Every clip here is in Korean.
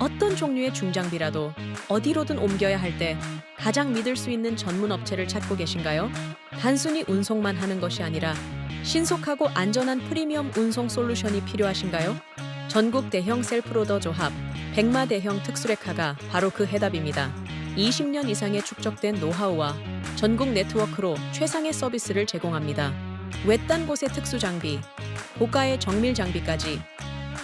어떤 종류의 중장비라도 어디로든 옮겨야 할 때 가장 믿을 수 있는 전문 업체를 찾고 계신가요? 단순히 운송만 하는 것이 아니라 신속하고 안전한 프리미엄 운송 솔루션이 필요하신가요? 전국 대형 셀프로더 조합 백마 대형 특수레카가 바로 그 해답입니다. 20년 이상의 축적된 노하우와 전국 네트워크로 최상의 서비스를 제공합니다. 외딴 곳의 특수 장비, 고가의 정밀 장비까지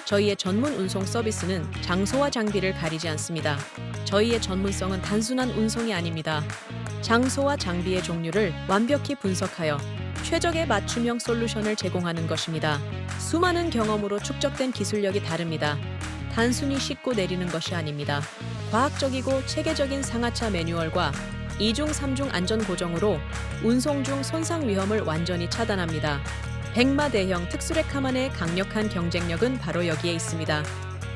저희의 전문 운송 서비스는 장소와 장비를 가리지 않습니다. 저희의 전문성은 단순한 운송이 아닙니다. 장소와 장비의 종류를 완벽히 분석하여 최적의 맞춤형 솔루션을 제공하는 것입니다. 수많은 경험으로 축적된 기술력이 다릅니다. 단순히 싣고 내리는 것이 아닙니다. 과학적이고 체계적인 상하차 매뉴얼과 2중 3중 안전 고정으로 운송 중 손상 위험을 완전히 차단합니다. 백마 대형 특수레카만의 강력한 경쟁력은 바로 여기에 있습니다.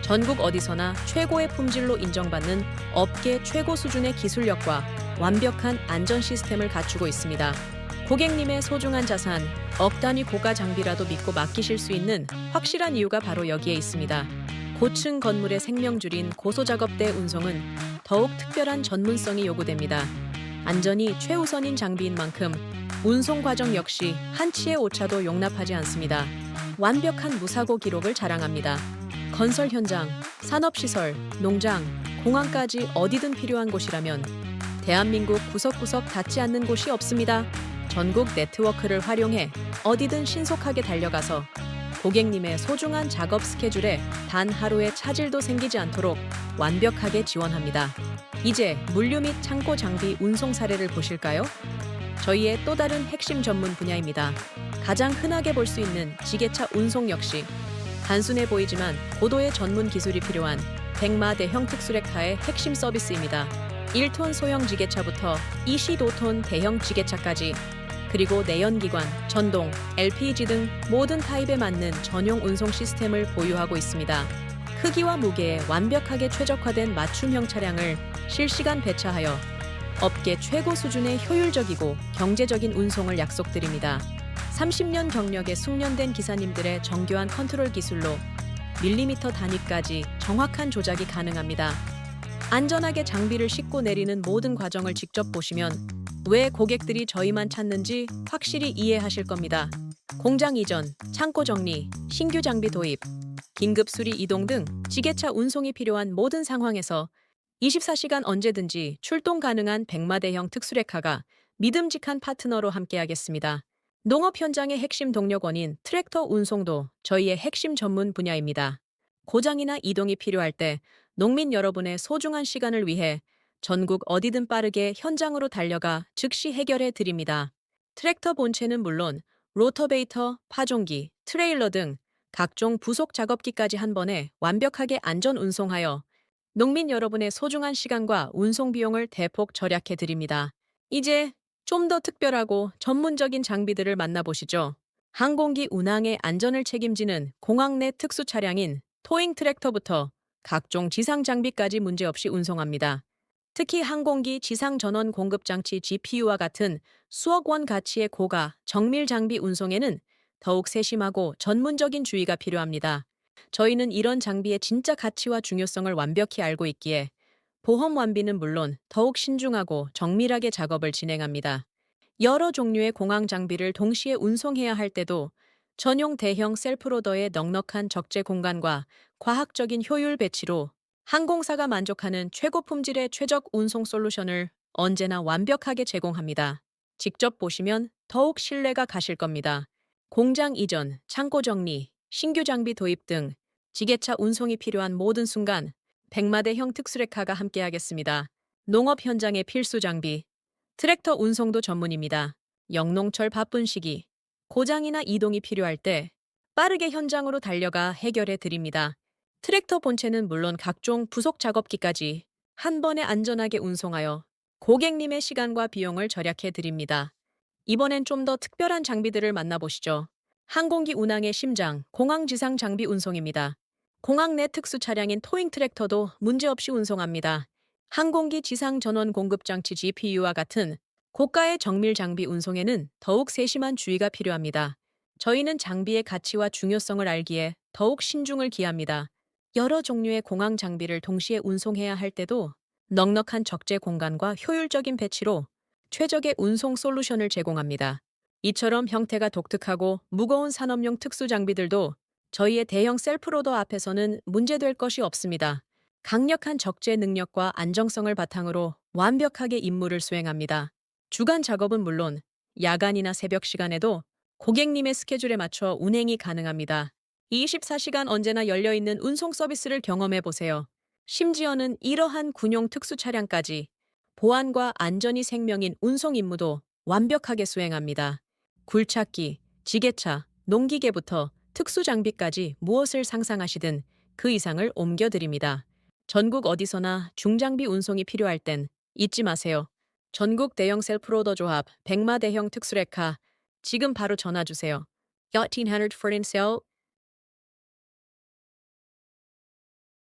전국 어디서나 최고의 품질로 인정받는 업계 최고 수준의 기술력과 완벽한 안전 시스템을 갖추고 있습니다. 고객님의 소중한 자산, 억 단위 고가 장비라도 믿고 맡기실 수 있는 확실한 이유가 바로 여기에 있습니다. 고층 건물의 생명줄인 고소작업대 운송은 더욱 특별한 전문성이 요구됩니다. 안전이 최우선인 장비인 만큼 운송 과정 역시 한치의 오차도 용납하지 않습니다. 완벽한 무사고 기록을 자랑합니다. 건설 현장, 산업시설, 농장, 공항까지 어디든 필요한 곳이라면 대한민국 구석구석 닿지 않는 곳이 없습니다. 전국 네트워크를 활용해 어디든 신속하게 달려가서 고객님의 소중한 작업 스케줄에 단 하루의 차질도 생기지 않도록 완벽하게 지원합니다. 이제 물류 및 창고 장비 운송 사례를 보실까요? 저희의 또 다른 핵심 전문 분야입니다. 가장 흔하게 볼 수 있는 지게차 운송 역시 단순해 보이지만 고도의 전문 기술이 필요한 백마 대형 특수레카의 핵심 서비스입니다. 1톤 소형 지게차부터 25톤 대형 지게차까지 그리고 내연기관, 전동, LPG 등 모든 타입에 맞는 전용 운송 시스템을 보유하고 있습니다. 크기와 무게에 완벽하게 최적화된 맞춤형 차량을 실시간 배차하여 업계 최고 수준의 효율적이고 경제적인 운송을 약속드립니다. 30년 경력의 숙련된 기사님들의 정교한 컨트롤 기술로 밀리미터 단위까지 정확한 조작이 가능합니다. 안전하게 장비를 싣고 내리는 모든 과정을 직접 보시면 왜 고객들이 저희만 찾는지 확실히 이해하실 겁니다. 공장 이전, 창고 정리, 신규 장비 도입, 긴급 수리 이동 등 지게차 운송이 필요한 모든 상황에서 24시간 언제든지 출동 가능한 백마대형 특수레카가 믿음직한 파트너로 함께하겠습니다. 농업 현장의 핵심 동력원인 트랙터 운송도 저희의 핵심 전문 분야입니다. 고장이나 이동이 필요할 때 농민 여러분의 소중한 시간을 위해 전국 어디든 빠르게 현장으로 달려가 즉시 해결해 드립니다. 트랙터 본체는 물론 로터베이터, 파종기, 트레일러 등 각종 부속 작업기까지 한 번에 완벽하게 안전 운송하여 농민 여러분의 소중한 시간과 운송 비용을 대폭 절약해 드립니다. 이제 좀 더 특별하고 전문적인 장비들을 만나보시죠. 항공기 운항의 안전을 책임지는 공항 내 특수 차량인 토잉 트랙터부터 각종 지상 장비까지 문제없이 운송합니다. 특히 항공기 지상 전원 공급 장치 GPU와 같은 수억 원 가치의 고가 정밀 장비 운송에는 더욱 세심하고 전문적인 주의가 필요합니다. 저희는 이런 장비의 진짜 가치와 중요성을 완벽히 알고 있기에 보험 완비는 물론 더욱 신중하고 정밀하게 작업을 진행합니다. 여러 종류의 공항 장비를 동시에 운송해야 할 때도 전용 대형 셀프로더의 넉넉한 적재 공간과 과학적인 효율 배치로 항공사가 만족하는 최고 품질의 최적 운송 솔루션을 언제나 완벽하게 제공합니다. 직접 보시면 더욱 신뢰가 가실 겁니다. 공장 이전, 창고 정리, 신규 장비 도입 등 지게차 운송이 필요한 모든 순간 백마대형 특수레카가 함께하겠습니다. 농업 현장의 필수 장비, 트랙터 운송도 전문입니다. 영농철 바쁜 시기, 고장이나 이동이 필요할 때 빠르게 현장으로 달려가 해결해 드립니다. 트랙터 본체는 물론 각종 부속 작업기까지 한 번에 안전하게 운송하여 고객님의 시간과 비용을 절약해 드립니다. 이번엔 좀 더 특별한 장비들을 만나보시죠. 항공기 운항의 심장, 공항 지상 장비 운송입니다. 공항 내 특수 차량인 토잉 트랙터도 문제없이 운송합니다. 항공기 지상 전원 공급 장치 GPU와 같은 고가의 정밀 장비 운송에는 더욱 세심한 주의가 필요합니다. 저희는 장비의 가치와 중요성을 알기에 더욱 신중을 기합니다. 여러 종류의 공항 장비를 동시에 운송해야 할 때도 넉넉한 적재 공간과 효율적인 배치로 최적의 운송 솔루션을 제공합니다. 이처럼 형태가 독특하고 무거운 산업용 특수 장비들도 저희의 대형 셀프로더 앞에서는 문제될 것이 없습니다. 강력한 적재 능력과 안정성을 바탕으로 완벽하게 임무를 수행합니다. 주간 작업은 물론 야간이나 새벽 시간에도 고객님의 스케줄에 맞춰 운행이 가능합니다. 24시간 언제나 열려있는 운송 서비스를 경험해 보세요. 심지어는 이러한 군용 특수 차량까지 보안과 안전이 생명인 운송 임무도 완벽하게 수행합니다. 굴착기, 지게차, 농기계부터 특수 장비까지 무엇을 상상하시든 그 이상을 옮겨드립니다. 전국 어디서나 중장비 운송이 필요할 땐 잊지 마세요. 전국 대형 셀프로더 조합 백마 대형 특수레카 지금 바로 전화 주세요. 1300 for sale